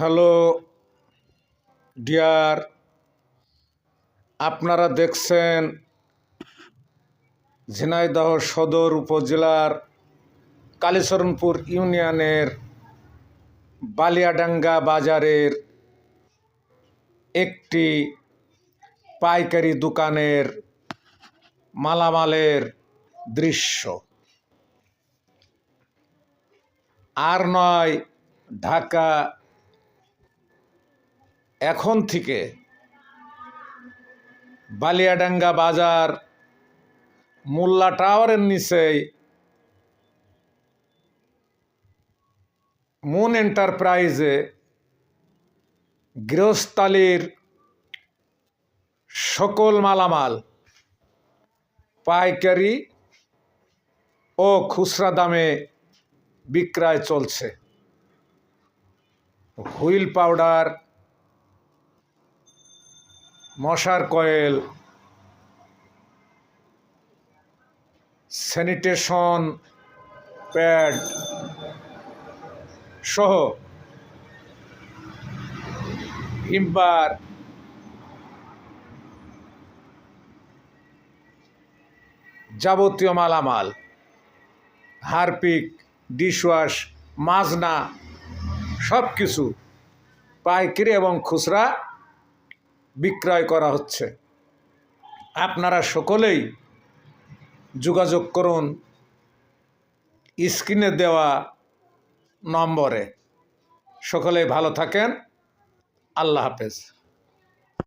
Hello, deer, আপনারা দেখছেন ঝিনাইদহ সদর উপজেলার কালীচরণপুর ইউনিয়নের বালিয়াডাঙ্গা বাজারের একটি পাইকারি দোকানের মালামালের দৃশ্য। আর নয়, ঢাকা এখন থেকে বালিয়াডাঙ্গা বাজার, মোল্লা টাওয়ারের নিচেই মুন এন্টারপ্রাইজে গৃহস্থালির সকল মালামাল, পাইকারি ও খুচরা দামে বিক্রয় চলছে। হুইল পাউডার মশার কয়েল, স্যানিটেশন প্যাড সহ ভিমবার যাবতীয় মালামাল, হারপিক, ডিশওয়াশ, মাজনা সব কিছু পাইকারি এবং খুচরা বিক্রয় করা হচ্ছে। আপনারা সকলেই যোগাযোগ করুন স্ক্রিনে দেওয়া নম্বরে। সকলেই ভালো থাকেন। আল্লাহ হাফেজ।